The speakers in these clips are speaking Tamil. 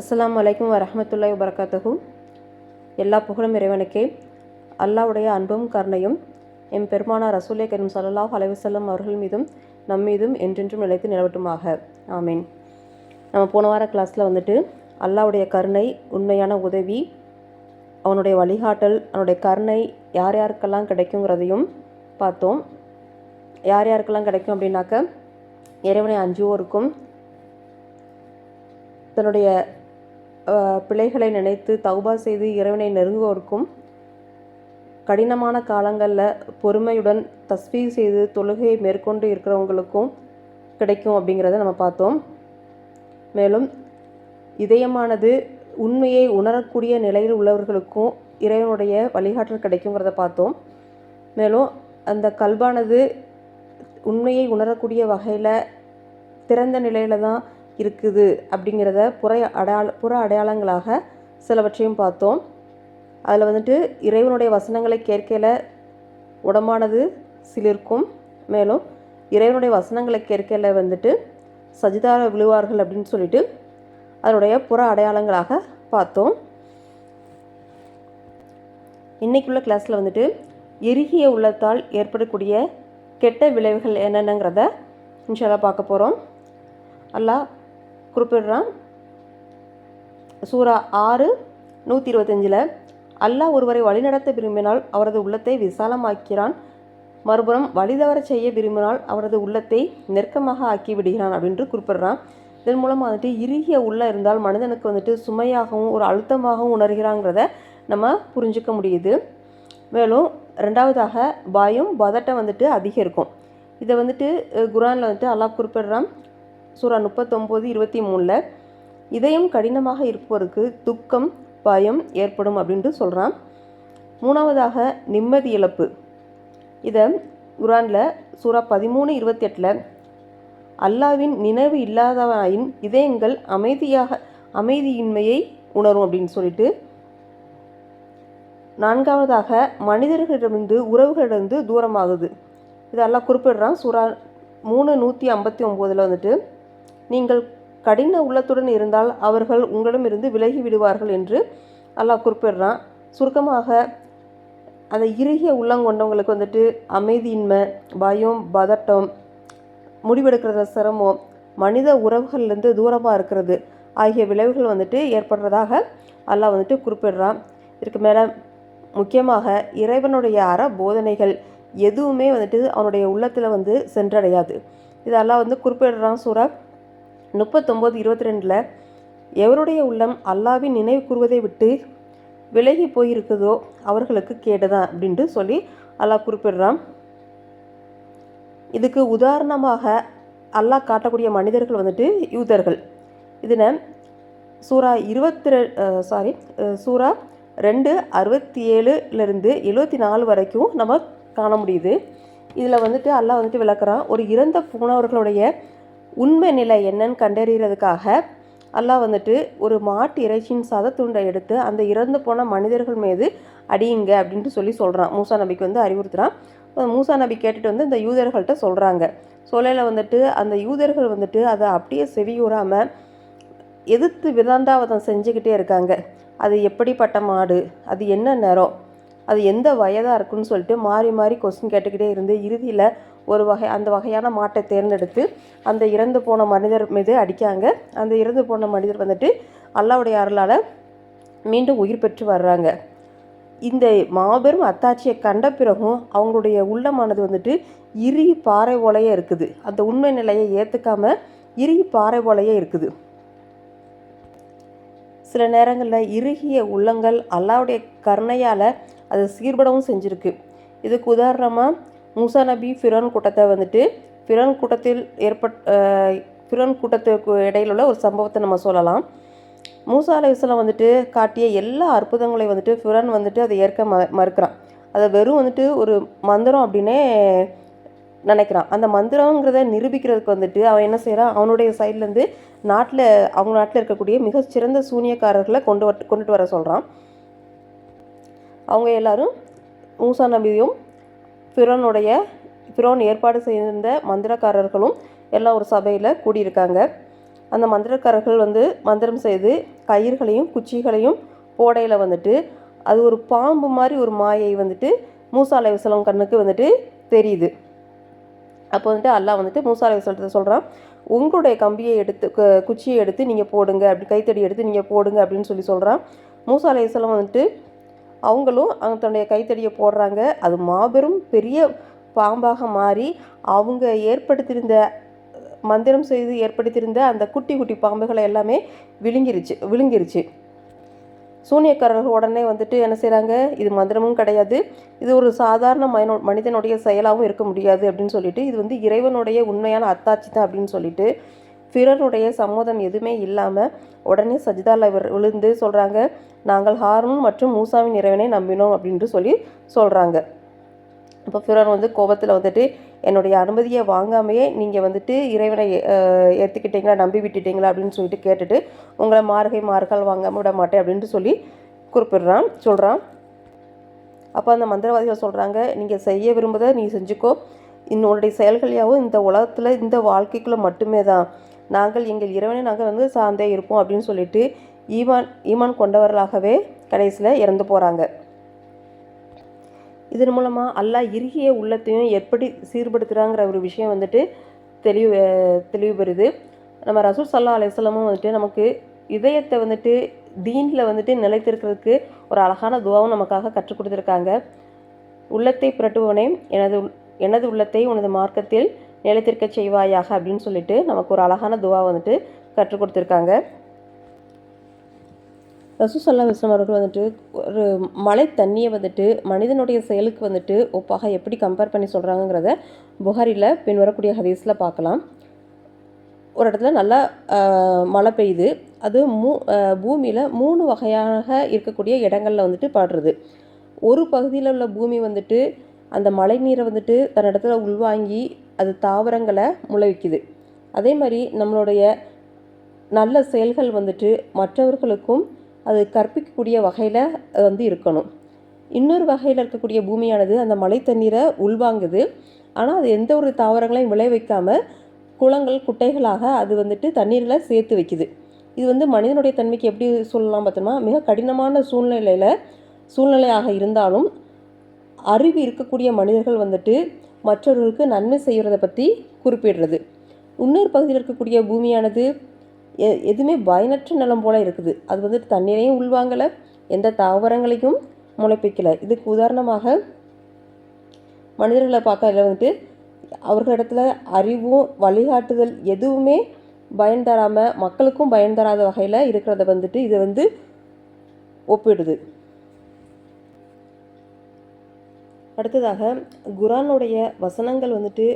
அஸ்லாம் அலைக்கும் வரமத்துல்லாய் வபரகாத்துஹு. எல்லா புகழும் இறைவனுக்கே. அல்லாஹ்வுடைய அன்பும் கருணையும் எம் பெருமானார் ரசூலே கரீம் சல்லாஹ் அலைவசல்லம் அவர்கள் மீதும் நம் மீதும் என்றென்றும் நிலைத்து நிலவட்டுமாக. ஆமீன். நம்ம போன வார கிளாஸில் வந்துட்டு அல்லாஹ்வுடைய கருணை உண்மையான உதவி அவனுடைய வழிகாட்டல் அவனுடைய கருணை யார் யாருக்கெல்லாம் கிடைக்குங்கிறதையும் பார்த்தோம். யார் யாருக்கெல்லாம் கிடைக்கும் அப்படின்னாக்க இறைவனை அஞ்சுவோருக்கும் தன்னுடைய பிழைகளை நினைத்து தௌபா செய்து இறைவனை நெருங்குவோருக்கும் கடினமான காலங்களில் பொறுமையுடன் தஸ்வீ செய்து தொழுகையை மேற்கொண்டு இருக்கிறவங்களுக்கும் கிடைக்கும் அப்படிங்கிறத நம்ம பார்த்தோம். மேலும் இதயமானது உண்மையை உணரக்கூடிய நிலையில் உள்ளவர்களுக்கும் இறைவனுடைய வழிகாட்டல் கிடைக்குங்கிறத பார்த்தோம். மேலும் அந்த கல்பானது உண்மையை உணரக்கூடிய வகையில் திறந்த நிலையில் தான் இருக்குது அப்படிங்கிறத புற அடையாள புற அடையாளங்களாக சிலவற்றையும் பார்த்தோம். அதில் வந்துட்டு இறைவனுடைய வசனங்களை கேட்கையில் உடம்பானது சிலிர்க்கும். மேலும் இறைவனுடைய வசனங்களை கேட்கையில் வந்துட்டு சஜிதார விழுவார்கள் அப்படின்னு சொல்லிட்டு அதனுடைய புற அடையாளங்களாக பார்த்தோம். இன்றைக்குள்ள கிளாஸில் வந்துட்டு எருகிய உள்ளத்தால் ஏற்படக்கூடிய கெட்ட விளைவுகள் என்னென்னங்கிறத இன்ஷாலாக பார்க்க போகிறோம் அல்லாஹ் குறிப்பிடுறான். சூரா ஆறு நூற்றி இருபத்தஞ்சில் அல்லாஹ் ஒருவரை வழிநடத்த விரும்பினால் அவரது உள்ளத்தை விசாலமாக்கிறான். மறுபுறம் வழிதவர செய்ய விரும்பினால் அவரது உள்ளத்தை நெருக்கமாக ஆக்கி விடுகிறான் அப்படின்ட்டு குறிப்பிடுறான். இதன் மூலமாக வந்துட்டு இறுகிய உள்ள இருந்தால் மனிதனுக்கு வந்துட்டு சுமையாகவும் ஒரு அழுத்தமாகவும் உணர்கிறாங்கிறத நம்ம புரிஞ்சுக்க முடியுது. மேலும் ரெண்டாவதாக பயம் பதட்டம் வந்துட்டு அதிகரிக்கும். இதை வந்துட்டு குரானில் வந்துட்டு அல்லாஹ் குறிப்பிடுறான். சூரா முப்பத்தொம்போது இருபத்தி மூணில் இதயம் கடினமாக இருப்பவருக்கு துக்கம் பயம் ஏற்படும் அப்படின்ட்டு சொல்கிறான் மூணாவதாக நிம்மதி இழப்பு இதை குரானில் சூரா பதிமூணு இருபத்தி எட்டில் அல்லாவின் நினைவு இல்லாதவனாயின் இதயங்கள் அமைதியாக அமைதியின்மையை உணரும் அப்படின்னு சொல்லிட்டு நான்காவதாக மனிதர்களிடமிருந்து உறவுகளிடமிருந்து தூரமாகுது இது அல்லாஹ் குறிப்பிடுறான். சூரா மூணு நூற்றி ஐம்பத்தி ஒம்போதில் வந்துட்டு நீங்கள் கடின உள்ளத்துடன் இருந்தால் அவர்கள் உங்களிடமிருந்து விலகி விடுவார்கள் என்று அல்லாஹ் குறிப்பிடுறான். சுருக்கமாக அந்த இறுகிய உள்ளம் கொண்டவங்களுக்கு வந்துட்டு அமைதியின்மை பயம் பதட்டம் முடிவெடுக்கிறத சிரமம் மனித உறவுகள்லேருந்து தூரமாக இருக்கிறது ஆகிய விளைவுகள் வந்துட்டு ஏற்படுறதாக அல்லாஹ் வந்துட்டு குறிப்பிடுறான். இதுக்கு மேலே முக்கியமாக இறைவனுடைய அற போதனைகள் எதுவுமே வந்துட்டு அவனுடைய உள்ளத்தில் வந்து சென்றடையாது. இதெல்லாம் வந்து குறிப்பிடுறான் சூரா முப்பத்தொம்போது இருபத்தி ரெண்டில் எவருடைய உள்ளம் அல்லாவின் நினைவு கூறுவதை விட்டு விலகி போயிருக்குதோ அவர்களுக்கு கேடுதான் அப்படின்ட்டு சொல்லி அல்லாஹ் குறிப்பிடுறான். இதுக்கு உதாரணமாக அல்லாஹ் காட்டக்கூடிய மனிதர்கள் வந்துட்டு யூதர்கள். இதில் சூரா இருபத்தி ரெ சாரி சூரா ரெண்டு அறுபத்தி ஏழுலேருந்து எழுபத்தி நாலு வரைக்கும் நம்ம காண முடியுது. இதில் வந்துட்டு அல்லாஹ் வந்துட்டு விளக்குறான் ஒரு இறந்த போனவர்களுடைய உண்மை நிலை என்னன்னு கண்டறிகிறதுக்காக அல்லாஹ் வந்துட்டு ஒரு மாட்டு இறைச்சியின் சதத்துண்டை எடுத்து அந்த இறந்து போன மனிதர்கள் மீது அடியுங்க அப்படின்ட்டு சொல்லி சொல்கிறான் மூசா நபிக்கு வந்து அறிவுறுத்துகிறான் மூசா நபி கேட்டுட்டு வந்து இந்த யூதர்கள்ட்ட சொல்கிறாங்க சொல்லையில் வந்துட்டு அந்த யூதர்கள் வந்துட்டு அதை அப்படியே செவியூறாமல் எதிர்த்து விதாண்டாவதம் செஞ்சுக்கிட்டே இருக்காங்க. அது எப்படிப்பட்ட மாடு? அது என்ன நிறம்? அது எந்த வயதாக இருக்குன்னு சொல்லிட்டு மாறி மாறி கொஸ்டின் கேட்டுக்கிட்டே இருந்து இறுதியில் ஒரு வகை அந்த வகையான மாட்டை தேர்ந்தெடுத்து அந்த இறந்து போன மனிதர் மீது அடிக்காங்க. அந்த இறந்து போன மனிதர் வந்துட்டு அல்லாவுடைய அருளால் மீண்டும் உயிர் பெற்று வர்றாங்க. இந்த மாபெரும் அத்தாட்சியை கண்ட பிறகும் அவங்களுடைய உள்ளமானது வந்துட்டு இறுகி பாறை ஓலையே இருக்குது. அந்த உண்மை நிலையை ஏற்றுக்காம இறுகி பாறை ஓலையே இருக்குது. சில நேரங்களில் இறுகிய உள்ளங்கள் அல்லாவுடைய கருணையால் அதை சீர்படவும் செஞ்சுருக்கு. இதுக்கு உதாரணமாக மூசா நபி ஃபிரோன் கூட்டத்தை வந்துட்டு ஃபிரோன் கூட்டத்தில் ஏற்பட் அஹ், ஃபிரோன் கூட்டத்துக்கு இடையில உள்ள ஒரு சம்பவத்தை நம்ம சொல்லலாம். மூசா அலைஹிஸ்ஸலாம் வந்துட்டு காட்டிய எல்லா அற்புதங்களையும் வந்துட்டு ஃபிரோன் வந்துட்டு அதை ஏற்க ம மறுக்கிறான். அதை வெறும் வந்துட்டு ஒரு மந்திரம் அப்படின்னே நினைக்கிறான். அந்த மந்திரங்கிறத நிரூபிக்கிறதுக்கு வந்துட்டு அவன் என்ன செய்கிறான் அவனுடைய சைட்லேருந்து நாட்டில் அவங்க நாட்டில் இருக்கக்கூடிய மிகச்சிறந்த சூனியக்காரர்களை கொண்டு வர கொண்டுட்டு வர சொல்கிறான் அவங்க எல்லாரும் மூசா நபியும் ஃபிரோனுடைய ஃபிரோன் ஏற்பாடு செய்திருந்த மந்திரக்காரர்களும் எல்லாம் ஒரு சபையில் கூடியிருக்காங்க. அந்த மந்திரக்காரர்கள் வந்து மந்திரம் செய்து கயிர்களையும் குச்சிகளையும் போடையில் வந்துட்டு அது ஒரு பாம்பு மாதிரி ஒரு மாயை வந்துட்டு மூசா அலைவசலம் கண்ணுக்கு வந்துட்டு தெரியுது. அப்போ வந்துட்டு அல்லாஹ் வந்துட்டு மூசா அலைவசலத்தை சொல்கிறான் உங்களுடைய கம்பியை எடுத்து குச்சியை எடுத்து நீங்கள் போடுங்க அப்படி கைத்தடி எடுத்து நீங்கள் போடுங்க அப்படின்னு சொல்லி சொல்கிறான் மூசா அலைவசலம் வந்துட்டு அவங்களும் தன்னுடைய கைத்தடியை போடுறாங்க. அது மாபெரும் பெரிய பாம்பாக மாறி அவங்க ஏற்படுத்தியிருந்த மந்திரம் செய்து ஏற்படுத்தியிருந்த அந்த குட்டி குட்டி பாம்புகளை எல்லாமே விழுங்கிருச்சு விழுங்கிருச்சு. சூனியக்காரர்கள் உடனே வந்துட்டு என்ன செய்கிறாங்க இது மந்திரமும் கிடையாது. இது ஒரு சாதாரண மனோ மனிதனுடைய செயலாகவும் இருக்க முடியாது அப்படின்னு சொல்லிட்டு இது வந்து இறைவனுடைய உண்மையான அத்தாட்சி தான் அப்படின்னு சொல்லிட்டு பிறருடைய சம்மதம் எதுவுமே இல்லாமல் உடனே சஜிதாவில் விழுந்து சொல்கிறாங்க நாங்கள் ஹாரூன் மற்றும் மூசாவின் இறைவனை நம்பினோம் அப்படின்ட்டு சொல்லி சொல்கிறாங்க இப்போ ஃபிரோன் வந்து கோபத்தில் வந்துட்டு என்னுடைய அனுமதியை வாங்காமையே நீங்கள் வந்துட்டு இறைவனை ஏற்றுக்கிட்டீங்களா நம்பி விட்டுட்டீங்களா? அப்படின்னு சொல்லிட்டு கேட்டுட்டு உங்களை மார்கை மார்கள் வாங்காம விட மாட்டேன் அப்படின்ட்டு சொல்லி குறிப்பிடுறான் சொல்கிறான் அப்போ அந்த மந்திரவாதிகள் சொல்கிறாங்க நீங்கள் செய்ய விரும்புதை நீ செஞ்சுக்கோ. உன்னுடைய செயல்களையாவும் இந்த உலகத்தில் இந்த வாழ்க்கைக்குள்ளே மட்டுமே தான் நாங்கள் எங்கள் இறைவனை நாங்கள் வந்து சார்ந்தே இருப்போம் அப்படின்னு சொல்லிட்டு ஈமான் ஈமான் கொண்டவர்களாகவே கடைசியில் இறந்து போகிறாங்க இதன் மூலமாக அல்லாஹ் இறுகிய உள்ளத்தையும் எப்படி சீர்படுத்துகிறாங்கிற ஒரு விஷயம் வந்துட்டு தெளிவு தெளிவு பெறுது. நம்ம ரசூல் சல்லா அலிஸ்லமும் வந்துட்டு நமக்கு இதயத்தை வந்துட்டு தீனில் வந்துட்டு நிலைத்திருக்கிறதுக்கு ஒரு அழகான துவாவும் நமக்காக கற்றுக் கொடுத்துருக்காங்க. உள்ளத்தை புரட்டுவனே எனது எனது உள்ளத்தை உனது மார்க்கத்தில் நிலைத்திருக்க செய்வாயாக அப்படின்னு சொல்லிட்டு நமக்கு ஒரு அழகான துவா வந்துட்டு கற்றுக் கொடுத்துருக்காங்க. ரசூசல்லா விஸ்லம் அவர்கள் வந்துட்டு ஒரு மழை தண்ணியை வந்துட்டு மனிதனுடைய செயலுக்கு வந்துட்டு ஒப்பாக எப்படி கம்பேர் பண்ணி சொல்கிறாங்கங்கிறத புகாரியில் பின்வரக்கூடிய ஹதீஸில் பார்க்கலாம். ஒரு இடத்துல நல்லா மழை பெய்யுது. அது மூ பூமியில் மூணு வகையாக இருக்கக்கூடிய இடங்களில் வந்துட்டு பாடுறது. ஒரு பகுதியில் உள்ள பூமி வந்துட்டு அந்த மழை நீரை வந்துட்டு தன்னிடத்துல உள்வாங்கி அது தாவரங்களை முளைவிக்குது. அதே மாதிரி நம்மளுடைய நல்ல செயல்கள் வந்துட்டு மற்றவர்களுக்கும் அது கற்பிக்கக்கூடிய வகையில் வந்து இருக்கணும். இன்னொரு வகையில் இருக்கக்கூடிய பூமியானது அந்த மழை தண்ணீரை உள்வாங்குது. ஆனால் அது எந்த ஒரு தாவரங்களையும் விளைவிக்காமல் குளங்கள் குட்டைகளாக அது வந்துட்டு தண்ணீரில் சேர்த்து வைக்குது. இது வந்து மனிதனுடைய தன்மைக்கு எப்படி சொல்லலாம் பார்த்தோம்னா மிக கடினமான சூழ்நிலையில் சூழ்நிலையாக இருந்தாலும் அறிவு இருக்கக்கூடிய மனிதர்கள் வந்துட்டு மற்றவர்களுக்கு நன்மை செய்கிறத பற்றி குறிப்பிடுறது. இன்னொரு பகுதியில் இருக்கக்கூடிய பூமியானது எ எதுவுமே பயனற்ற நிலம் போல் இருக்குது. அது வந்துட்டு தண்ணீரையும் உள்வாங்கலை எந்த தாவரங்களையும் முளைப்பிக்கலை. இதுக்கு உதாரணமாக மனிதர்களை பார்க்கறதுல வந்துட்டு அவர்களிடத்துல அறிவும் வழிகாட்டுதல் எதுவுமே பயன் தராமல் மக்களுக்கும் பயன் தராத வகையில் இருக்கிறத வந்துட்டு இதை வந்து ஒப்பிடுது. அடுத்ததாக குரானுடைய வசனங்கள் வந்துட்டு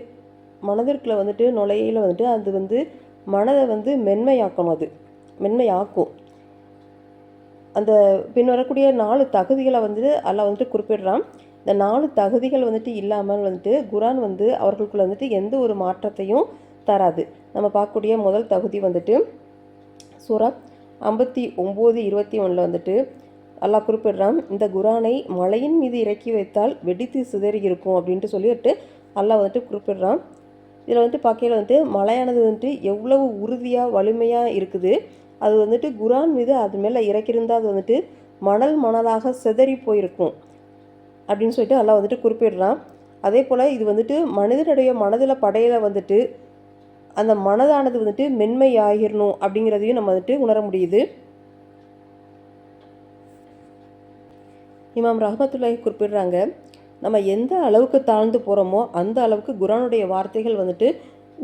மனதிற்குள்ள வந்துட்டு நுழையில வந்துட்டு அது வந்து மனதை வந்து மென்மையாக்கணும் அது. மென்மையாக்கும். அந்த பின் வரக்கூடிய நாலு தகுதிகளை வந்து அல்லாஹ் வந்துட்டு குறிப்பிடுறான். இந்த நாலு தகுதிகள் வந்துட்டு இல்லாமல் வந்துட்டு குரான் வந்து அவர்களுக்குள்ள வந்துட்டு எந்த ஒரு மாற்றத்தையும் தராது. நம்ம பார்க்கக்கூடிய முதல் தகுதி வந்துட்டு சூரா ஐம்பத்தி ஒம்பது இருபத்தி ஒன்றில் வந்துட்டு அல்லாஹ் குறிப்பிடுறான் இந்த குரானை மலையின் மீது இறக்கி வைத்தால் வெடித்து சிதறி இருக்கும் அப்படின்ட்டு சொல்லிட்டு அல்லாஹ் வந்துட்டு குறிப்பிடுறான். இதில் வந்துட்டு பார்க்கையில் வந்துட்டு மலையானது வந்துட்டு எவ்வளவு உறுதியாக வலிமையாக இருக்குது. அது வந்துட்டு குரான் மீது அது மேலே இறக்கியிருந்தால் அது வந்துட்டு மணல் மணலாக சிதறி போயிருக்கும். அப்படின்னு சொல்லிட்டு எல்லாம் வந்துட்டு குறிப்பிடுறான். அதே போல் இது வந்துட்டு மனிதனுடைய மனதில் படையில் வந்துட்டு அந்த மனதானது வந்துட்டு மென்மை ஆகிடணும் அப்படிங்கிறதையும் நம்ம வந்துட்டு உணர முடியுது. இமாம் ரஹமத்துல்லாஹி குறிப்பிடுறாங்க நம்ம எந்த அளவுக்கு தாழ்ந்து போகிறோமோ அந்த அளவுக்கு குரானுடைய வார்த்தைகள் வந்துட்டு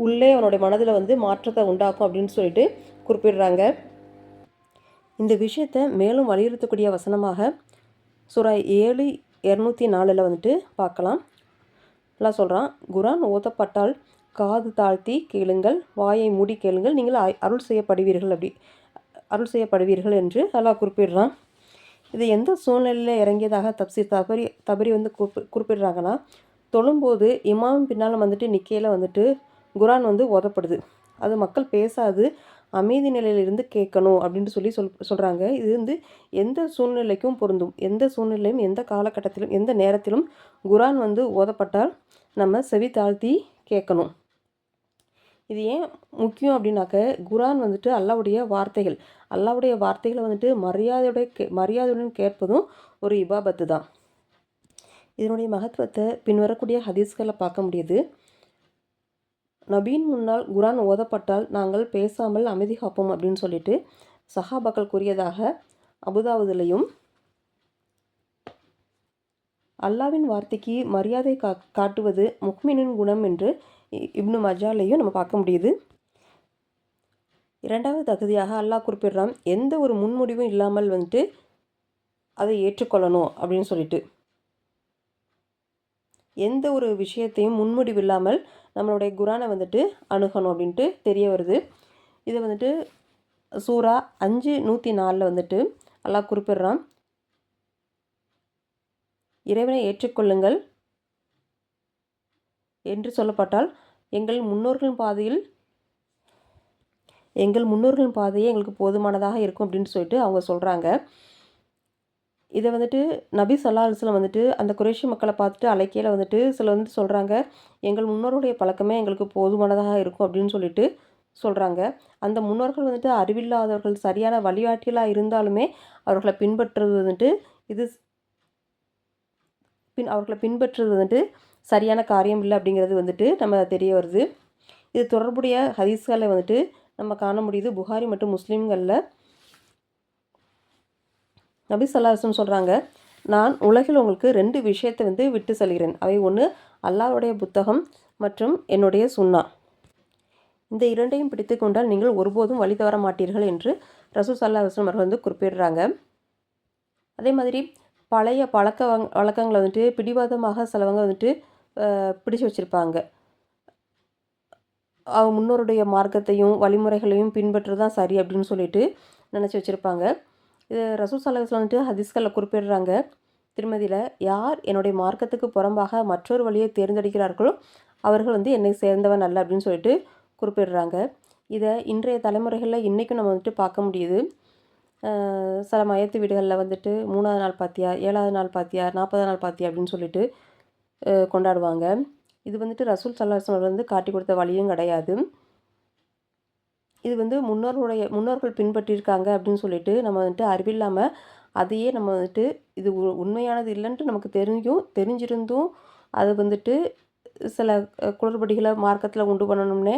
உள்ளே அவனுடைய மனதில் வந்து மாற்றத்தை உண்டாக்கும் அப்படின்னு சொல்லிட்டு குறிப்பிடுறாங்க. இந்த விஷயத்தை மேலும் வலியுறுத்தக்கூடிய வசனமாக சுரா ஏழு இரநூத்தி நாலில் வந்துட்டு பார்க்கலாம். எல்லாம் சொல்கிறான் குரான் ஓதப்பட்டால் காது தாழ்த்தி கேளுங்கள் வாயை மூடி கேளுங்கள் நீங்கள் அருள் செய்யப்படுவீர்கள் அப்படி அருள் செய்யப்படுவீர்கள் என்று அல்லாஹ் குறிப்பிடுறான். இது எந்த சூழ்நிலையில் இறங்கியதாக தப்சீர் தபரி தபரி வந்து குறிப்பி குறிப்பிடுறாங்கன்னா தொழும்போது இமாம் பின்னால் வந்துட்டு நிக்கையில் வந்துட்டு குரான் வந்து ஓதப்படுது. அது மக்கள் பேசாது அமைதி நிலையிலிருந்து கேட்கணும் அப்படின்ட்டு சொல்லி சொல் சொல்கிறாங்க இது வந்து எந்த சூழ்நிலைக்கும் பொருந்தும். எந்த சூழ்நிலையும் எந்த காலகட்டத்திலும் எந்த நேரத்திலும் குரான் வந்து ஓதப்பட்டால் நம்ம செவி தாழ்த்தி கேட்கணும். இது ஏன் முக்கியம் அப்படின்னாக்க குரான் வந்துட்டு அல்லாவுடைய வார்த்தைகள். அல்லாவுடைய வார்த்தைகளை வந்துட்டு மரியாதையுடைய கே மரியாதையுடன் கேட்பதும் ஒரு இபாபத்து தான். இதனுடைய மகத்துவத்தை பின்வரக்கூடிய ஹதீஸ்களை பார்க்க முடியுது. நபீன் முன்னால் குரான் ஓதப்பட்டால் நாங்கள் பேசாமல் அமைதி காப்போம் அப்படின்னு சொல்லிட்டு சஹாபாக்கள் கூறியதாக அபுதாவுதிலையும் அல்லாவின் வார்த்தைக்கு மரியாதை கா காட்டுவது முக்மினின் குணம் என்று இப்னு மஜாலையும் நம்ம பார்க்க முடியுது. இரண்டாவது தகுதியாக அல்லாஹ் குறிப்பிடுறான் எந்த ஒரு முன்முடிவும் இல்லாமல் வந்துட்டு அதை ஏற்றுக்கொள்ளணும் அப்படின்னு சொல்லிட்டு. எந்த ஒரு விஷயத்தையும் முன்முடிவு இல்லாமல் நம்மளுடைய குரானை வந்துட்டு அணுகணும் அப்படின்ட்டு தெரிய வருது. இதை வந்துட்டு சூறா அஞ்சு நூற்றி நாலில் வந்துட்டு அல்லாஹ் குறிப்பிடுறான் இறைவனை ஏற்றுக்கொள்ளுங்கள் என்று சொல்லப்பட்டால் எங்கள் முன்னோர்களின் பாதையில் எங்கள் முன்னோர்களின் பாதையே எங்களுக்கு போதுமானதாக இருக்கும் அப்படின்னு சொல்லிட்டு அவங்க சொல்கிறாங்க இதை வந்துட்டு நபி சல்லா அலுவலம் வந்துட்டு அந்த குரேஷி மக்களை பார்த்துட்டு அலைக்கையில் வந்துட்டு சில வந்து சொல்கிறாங்க எங்கள் முன்னோருடைய பழக்கமே எங்களுக்கு போதுமானதாக இருக்கும் அப்படின்னு சொல்லிட்டு சொல்கிறாங்க அந்த முன்னோர்கள் வந்துட்டு அறிவில்லாதவர்கள் சரியான வழிகாட்டிகளாக இருந்தாலுமே அவர்களை பின்பற்றுறது வந்துட்டு இது பின் அவர்களை பின்பற்றுறது வந்துட்டு சரியான காரியம் இல்லை அப்படிங்கிறது வந்துட்டு நம்ம தெரிய வருது. இது தொடர்புடைய ஹதீஸ்களை வந்துட்டு நம்ம காண முடியுது. புகாரி மற்றும் முஸ்லீம்களில் நபி சல்லாஹம் சொல்கிறாங்க நான் உலகில் உங்களுக்கு ரெண்டு விஷயத்தை வந்து விட்டு செல்கிறேன். அவை ஒன்று அல்லாவுடைய புத்தகம் மற்றும் என்னுடைய சுண்ணா இந்த இரண்டையும் பிடித்து கொண்டால் நீங்கள் ஒருபோதும் வழி தவற மாட்டீர்கள் என்று ரசூ சல்லா வஸ்லம் அவர்கள் வந்து குறிப்பிடுறாங்க. அதே மாதிரி பழைய பழக்க வழக்கங்களை வந்துட்டு பிடிவாதமாக சிலவங்க வந்துட்டு பிடிச்சு வச்சுருப்பாங்க. அவங்க முன்னோருடைய மார்க்கத்தையும் வழிமுறைகளையும் பின்பற்று தான் சரி அப்படின்னு சொல்லிட்டு நினச்சி வச்சுருப்பாங்க. இது ரசூல் சலாஹ் வந்துட்டு ஹதீஸ்களில் குறிப்பிடுறாங்க. திருமதியில் யார் என்னுடைய மார்க்கத்துக்கு புறம்பாக மற்றொரு வழியை தேர்ந்தெடுக்கிறார்களோ அவர்கள் வந்து என்னை சேர்ந்தவன் அல்ல அப்படின்னு சொல்லிட்டு குறிப்பிடுறாங்க. இதை இன்றைய தலைமுறைகளில் இன்றைக்கும் நம்ம வந்துட்டு பார்க்க முடியுது. சில மயத்து வீடுகளில் வந்துட்டு மூணாவது நாள் பாத்தியா ஏழாவது நாள் பாத்தியா நாற்பதாவது நாள் பாத்தியா அப்படின்னு சொல்லிட்டு கொண்டாடுவாங்க. இது வந்துட்டு ரசூல் சல்லாஹ் வந்து காட்டி கொடுத்த வழியும் கிடையாது. இது வந்து முன்னோர்களுடைய முன்னோர்கள் பின்பற்றியிருக்காங்க அப்படின்னு சொல்லிட்டு நம்ம வந்துட்டு அறிவில்லாமல் அதையே நம்ம வந்துட்டு இது உண்மையானது இல்லைன்ட்டு நமக்கு தெரிஞ்சும் தெரிஞ்சிருந்தும் அது வந்துட்டு சில குளறுபடிகளை மார்க்கத்தில் உண்டு பண்ணணும்னே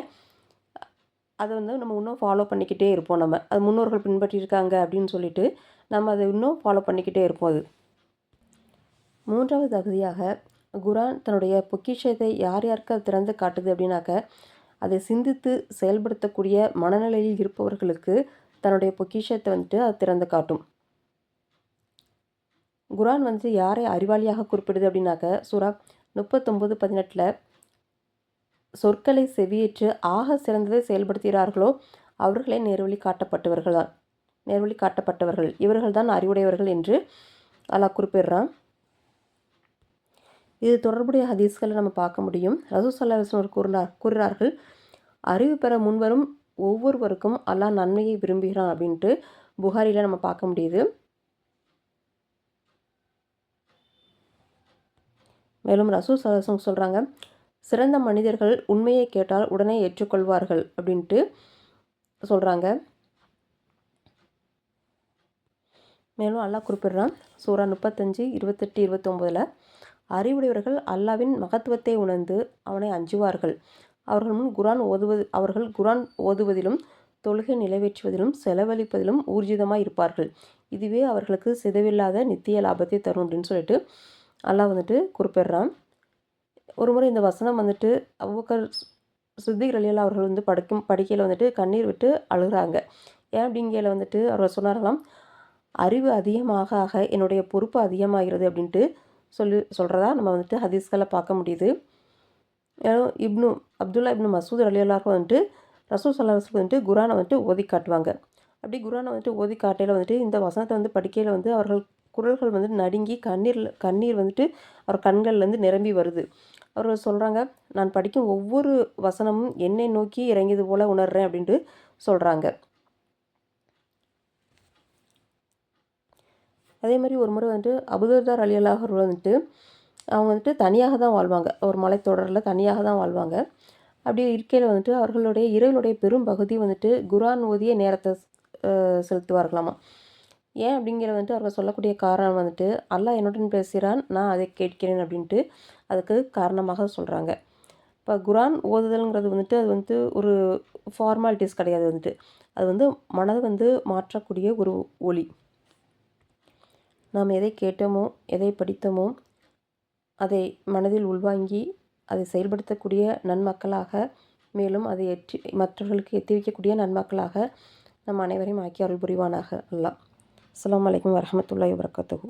அதை வந்து நம்ம இன்னும் ஃபாலோ பண்ணிக்கிட்டே இருப்போம் நம்ம. அது முன்னோர்கள் பின்பற்றியிருக்காங்க அப்படின்னு சொல்லிட்டு நம்ம அதை இன்னும் ஃபாலோ பண்ணிக்கிட்டே இருப்போம் அது. மூன்றாவது தகுதியாக குரான் தன்னுடைய பொக்கிஷத்தை யார் யாருக்கு அது திறந்து காட்டுது அப்படின்னாக்க அதை சிந்தித்து செயல்படுத்தக்கூடிய மனநிலையில் இருப்பவர்களுக்கு தன்னுடைய பொக்கிஷத்தை வந்துட்டு அது திறந்து காட்டும். குரான் வந்து யாரை அறிவாளியாக குறிப்பிடுது அப்படின்னாக்க சுரா முப்பத்தொம்பது பதினெட்டில் சொற்களை செவியேற்று ஆக சிறந்ததை செயல்படுத்துகிறார்களோ அவர்களே நேர்வழி காட்டப்பட்டவர்கள் தான் நேர்வழி காட்டப்பட்டவர்கள். இவர்கள் தான் அறிவுடையவர்கள் என்று அல்லாஹ் குறிப்பிடுறான். இது தொடர்புடைய ஹதீஸ்களை நம்ம பார்க்க முடியும். ரசூ சல்லா கூறினார் கூறுகிறார்கள் அறிவு பெற முன்வரும் ஒவ்வொருவருக்கும் அல்லாஹ் நன்மையை விரும்புகிறான் அப்படின்ட்டு புகாரியில் நம்ம பார்க்க முடியுது. மேலும் ரசூ சலசம் சொல்கிறாங்க சிறந்த மனிதர்கள் உண்மையை கேட்டால் உடனே ஏற்றுக்கொள்வார்கள் அப்படின்ட்டு சொல்கிறாங்க மேலும் அல்லாஹ் குறிப்பிடுறான் சூறா முப்பத்தஞ்சு இருபத்தெட்டு இருபத்தொம்போதில் அறிவுடையவர்கள் அல்லாவின் மகத்துவத்தை உணர்ந்து அவனை அஞ்சுவார்கள். அவர்கள் முன் குரான் ஓதுவது அவர்கள் குரான் ஓதுவதிலும் தொழுகை நிறைவேற்றுவதிலும் செலவழிப்பதிலும் ஊர்ஜிதமாக இருப்பார்கள். இதுவே அவர்களுக்கு சிதவில்லாத நித்திய லாபத்தை தரும் அப்படின்னு சொல்லிட்டு அல்லாஹ் வந்துட்டு குறிப்பிடுறான். ஒரு முறை இந்த வசனம் வந்துட்டு அவ்வக்கர் சித்திக் அலியல்லா அவர்கள் வந்து படிக்கும் படிக்கையில் வந்துட்டு கண்ணீர் விட்டு அழுகிறாங்க. ஏன் அப்படிங்கையில் வந்துட்டு அவர்கள் சொன்னார்களாம் அறிவு அதிகமாக ஆக என்னுடைய பொறுப்பு அதிகமாகிறது அப்படின்ட்டு சொல்லி சொல்கிறதா நம்ம வந்துட்டு ஹதீஸ்களை பார்க்க முடியுது. இப்னு அப்துல்லா இப்னு மசூத் அலி எல்லாருக்கும் வந்துட்டு ரசூல் சல்லாஹ் வந்துட்டு குரானை வந்துட்டு ஓதி காட்டுவாங்க. அப்படி குரானை வந்துட்டு ஓதி காட்டையில் வந்துட்டு இந்த வசனத்தை வந்து படிக்கையில் வந்து அவர்கள் குரல்கள் வந்துட்டு நடுங்கி கண்ணீர் கண்ணீர் வந்துட்டு அவர் கண்கள்லேருந்து நிரம்பி வருது. அவர்கள் சொல்கிறாங்க நான் படிக்கும் ஒவ்வொரு வசனமும் என்னை நோக்கி இறங்கியது போல் உணர்றேன் அப்படின்ட்டு சொல்கிறாங்க அதே மாதிரி ஒரு முறை வந்துட்டு அபுதர்தார் அலியலாக வந்துட்டு அவங்க வந்துட்டு தனியாக தான் வாழ்வாங்க. ஒரு மலைத்தொடரில் தனியாக தான் வாழ்வாங்க. அப்படி இருக்கையில் வந்துட்டு அவர்களுடைய இரவினுடைய பெரும் பகுதி வந்துட்டு குரான் ஓதிய நேரத்தை செலுத்துவார்களாமா. ஏன் அப்படிங்கிற வந்துட்டு அவர்கள் சொல்லக்கூடிய காரணம் வந்துட்டு அல்லாஹ் என்னுடன் பேசுகிறான் நான் அதை கேட்கிறேன் அப்படின்ட்டு அதுக்கு காரணமாக சொல்கிறாங்க இப்போ குரான் ஓதுதல்ங்கிறது வந்துட்டு அது வந்துட்டு ஒரு ஃபார்மாலிட்டிஸ் கிடையாது வந்துட்டு. அது வந்து மனதை வந்து மாற்றக்கூடிய ஒரு ஒளி நாம் எதை கேட்டோமோ எதை படித்தோமோ அதை மனதில் உள்வாங்கி அதை செயல்படுத்தக்கூடிய நன்மக்களாக மேலும் அதை எற்றி மற்றவர்களுக்கு எத்தி வைக்கக்கூடிய நன்மக்களாக நம் அனைவரையும் ஆக்கி அருள் புரிவானாக அல்லாஹ். அஸ்ஸலாமு அலைக்கும் வரஹ்மத்துல்லாஹி வபரகாத்துஹு.